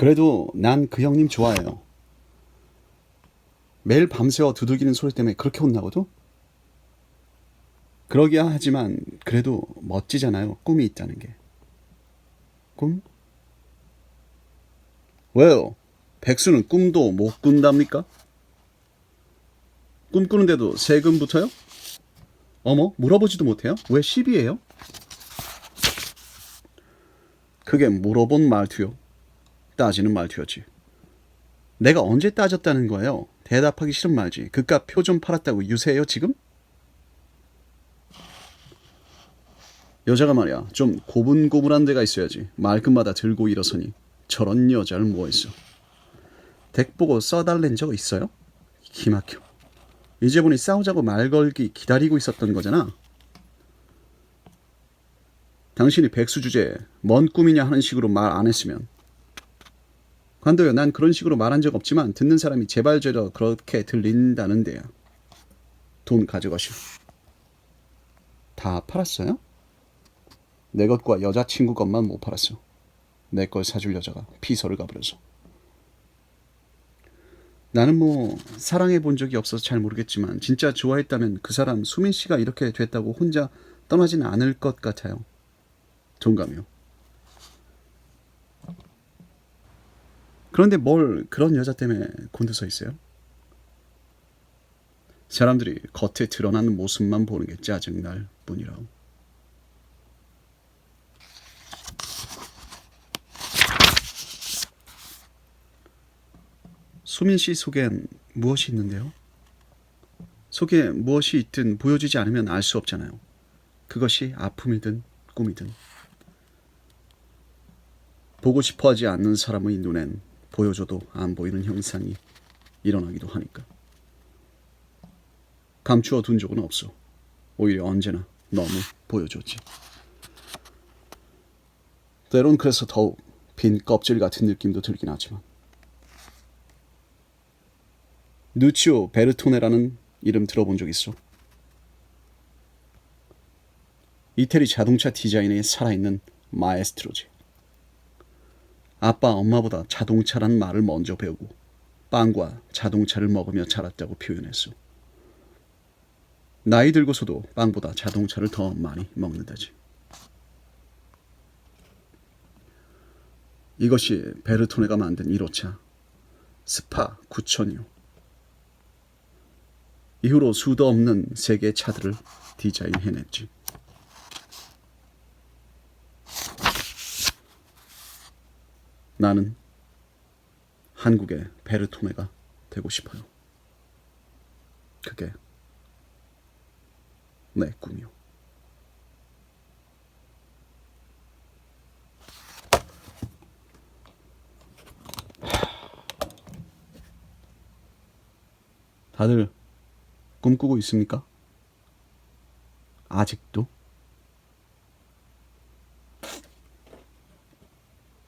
그래도 난 그 형님 좋아해요. 매일 밤새워 두들기는 소리 때문에 그렇게 혼나거든? 그러기야 하지만 그래도 멋지잖아요. 꿈이 있다는 게. 꿈? 왜요? 백수는 꿈도 못 꾼답니까? 꿈꾸는데도 세금 붙어요? 어머, 물어보지도 못해요? 왜 시비해요? 그게 물어본 말투요. 따지는 말투였지. 내가 언제 따졌다는 거예요? 대답하기 싫은 말지. 그깟 표 좀 팔았다고 유세해요, 지금? 여자가 말이야, 좀 고분고분한 데가 있어야지. 말끝마다 들고 일어서니 저런 여자를 뭐했어? 덱 보고 써달랜 적 있어요? 기막혀. 이제 보니 싸우자고 말 걸기 기다리고 있었던 거잖아. 당신이 백수 주제에 뭔 꿈이냐 하는 식으로 말 안 했으면 관도요 난 그런 식으로 말한 적 없지만 듣는 사람이 제발 저러 그렇게 들린다는데요. 돈 가져가시오. 다 팔았어요? 내 것과 여자친구 것만 못 팔았어. 내 걸 사줄 여자가 피서를 가버려서. 나는 뭐 사랑해 본 적이 없어서 잘 모르겠지만 진짜 좋아했다면 그 사람 수민 씨가 이렇게 됐다고 혼자 떠나지는 않을 것 같아요. 동감이요. 그런데 뭘 그런 여자 때문에 곤두서 있어요? 사람들이 겉에 드러나는 모습만 보는 게 짜증날 뿐이라고. 수민 씨 속엔 무엇이 있는데요? 속에 무엇이 있든 보여지지 않으면 알 수 없잖아요. 그것이 아픔이든 꿈이든. 보고 싶어 하지 않는 사람의 눈엔 보여줘도 안 보이는 형상이 일어나기도 하니까. 감추어 둔 적은 없어. 오히려 언제나 너무 보여줬지. 때론 그래서 더욱 빈 껍질 같은 느낌도 들긴 하지만. 누치오 베르토네라는 이름 들어본 적 있어? 이태리 자동차 디자인에 살아있는 마에스트로지. 아빠, 엄마보다 자동차란 말을 먼저 배우고 빵과 자동차를 먹으며 자랐다고 표현했어. 나이 들고서도 빵보다 자동차를 더 많이 먹는다지. 이것이 베르토네가 만든 1호차 스파 9000이요. 이후로 수도 없는 세계 차들을 디자인해냈지. 나는 한국의 베르토네가 되고 싶어요. 그게 내 꿈이요. 다들 꿈꾸고 있습니까? 아직도?